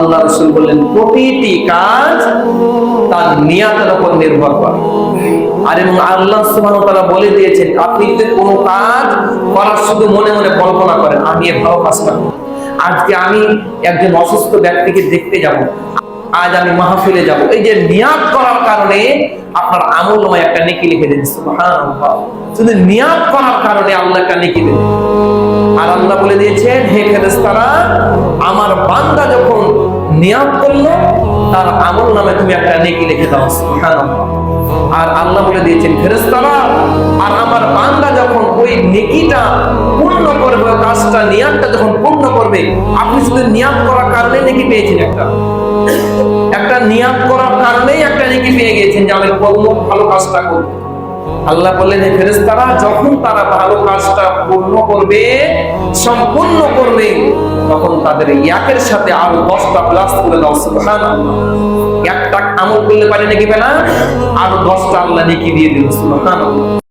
আল্লাহ রসুল বললেন, প্রতিটি কাজ তার নিয়াতের উপর নির্ভর করে। আর এবং আল্লাহ ওয়া তাআলা বলে দিয়েছেন, আপনি যদি কোনো কাজ করার শুধু মনে মনে কল্পনা করেন, আমি এ ভালো কাজটা করব। আজকে আমি একজন অসুস্থ ব্যক্তিকে দেখতে যাব, আজ আমি মাহফিলে যাব। এই যে নিয়াত করার কারণে আপনার আমলনামায় একটা নেকি লিখে দিন শুধু নিয়াত করার কারণে আল্লাহ একটা নেকি দেন আর আল্লাহ বলে দিয়েছেন, হে ফেরেশতারা, আমার বান্দা যখন নিয়াত করল তার আমল নামে তুমি একটা নেকি লিখে দাও আর আল্লাহ বলে দিয়েছেন, ফেরেশতারা, আর আমার বান্দা যখন ওই নেকিটা পূর্ণ করবে কাজটা নিয়াতটা যখন পূর্ণ করবে, আপনি শুধু নিয়াত করার কারণে নেকি পেয়েছেন একটা। একটা নিয়াত করার কারণেই একটা নেকি পেয়ে গেছেন যে, আমি কর্ম, ভালো কাজটা করব। আল্লাহ বললেন, হে ফেরেশতারা, যখন তারা ভালো কাজটা পূর্ণ করবে, সম্পূর্ণ করবে তখন তাদের ইয়াকের সাথে আরও দশটা প্লাস করে দাও সুহান একটা আমল করলে পারে নাকি না? আরও দশটা আল্লাহ নেকি দিয়ে দিল, সুবহানাল্লাহ।